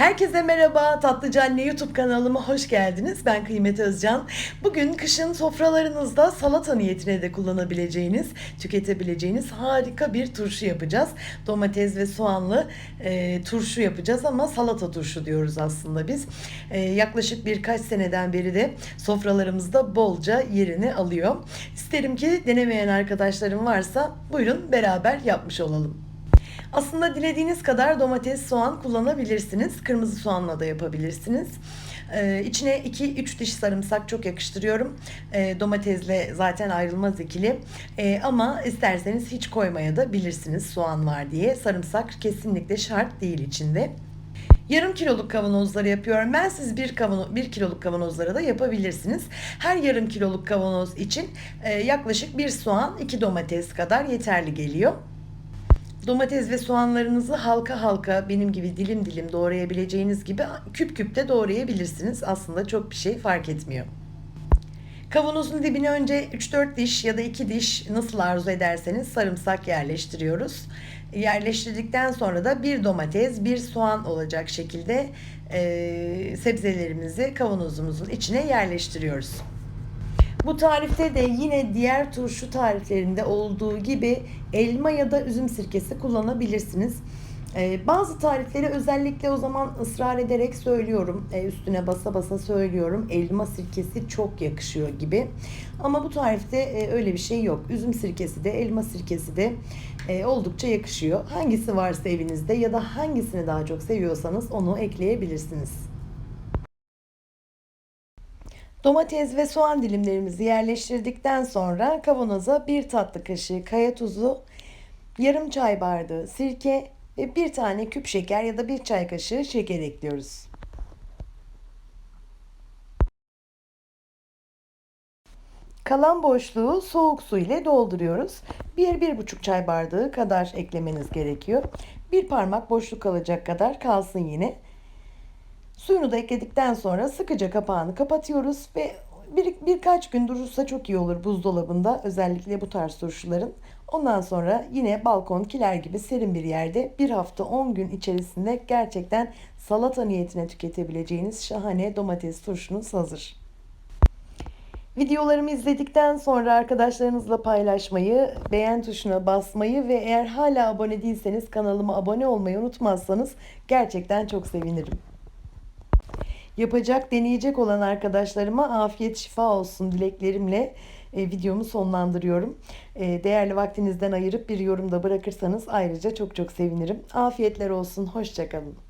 Herkese merhaba, Tatlıcı Anne YouTube kanalıma hoş geldiniz. Ben Kıymet Özcan. Bugün kışın sofralarınızda salata niyetine de kullanabileceğiniz, tüketebileceğiniz harika bir turşu yapacağız. Domates ve soğanlı e, turşu yapacağız ama salata turşu diyoruz aslında biz. E, yaklaşık birkaç seneden beri de sofralarımızda bolca yerini alıyor. İsterim ki denemeyen arkadaşlarım varsa buyurun beraber yapmış olalım. Aslında dilediğiniz kadar domates, soğan kullanabilirsiniz. Kırmızı soğanla da yapabilirsiniz. Ee, içine 2-3 diş sarımsak çok yakıştırıyorum. Ee, domatesle zaten ayrılmaz ikili. Ee, ama isterseniz hiç koymaya da bilirsiniz soğan var diye. Sarımsak kesinlikle şart değil içinde. Yarım kiloluk kavanozları yapıyorum. Ben siz bir, kavanoz, bir kiloluk kavanozlara da yapabilirsiniz. Her yarım kiloluk kavanoz için e, yaklaşık bir soğan, iki domates kadar yeterli geliyor. Domates ve soğanlarınızı halka halka benim gibi dilim dilim doğrayabileceğiniz gibi küp küp de doğrayabilirsiniz. Aslında çok bir şey fark etmiyor. Kavanozun dibine önce 3-4 diş ya da 2 diş nasıl arzu ederseniz sarımsak yerleştiriyoruz. Yerleştirdikten sonra da bir domates, bir soğan olacak şekilde e, sebzelerimizi kavanozumuzun içine yerleştiriyoruz. Bu tarifte de yine diğer turşu tariflerinde olduğu gibi elma ya da üzüm sirkesi kullanabilirsiniz. Ee, bazı tarifleri özellikle o zaman ısrar ederek söylüyorum. Ee, üstüne basa basa söylüyorum. Elma sirkesi çok yakışıyor gibi. Ama bu tarifte e, öyle bir şey yok. Üzüm sirkesi de elma sirkesi de e, oldukça yakışıyor. Hangisi varsa evinizde ya da hangisini daha çok seviyorsanız onu ekleyebilirsiniz. Domates ve soğan dilimlerimizi yerleştirdikten sonra kavanoza bir tatlı kaşığı kaya tuzu, yarım çay bardağı sirke ve bir tane küp şeker ya da bir çay kaşığı şeker ekliyoruz. Kalan boşluğu soğuk su ile dolduruyoruz. 1-1,5 çay bardağı kadar eklemeniz gerekiyor. Bir parmak boşluk kalacak kadar kalsın yine. Suyunu da ekledikten sonra sıkıca kapağını kapatıyoruz ve bir, birkaç gün durursa çok iyi olur buzdolabında özellikle bu tarz turşuların. Ondan sonra yine balkon kiler gibi serin bir yerde bir hafta 10 gün içerisinde gerçekten salata niyetine tüketebileceğiniz şahane domates turşunuz hazır. Videolarımı izledikten sonra arkadaşlarınızla paylaşmayı, beğen tuşuna basmayı ve eğer hala abone değilseniz kanalıma abone olmayı unutmazsanız gerçekten çok sevinirim. Yapacak, deneyecek olan arkadaşlarıma afiyet şifa olsun dileklerimle e, videomu sonlandırıyorum. E, değerli vaktinizden ayırıp bir yorum da bırakırsanız ayrıca çok çok sevinirim. Afiyetler olsun, hoşçakalın.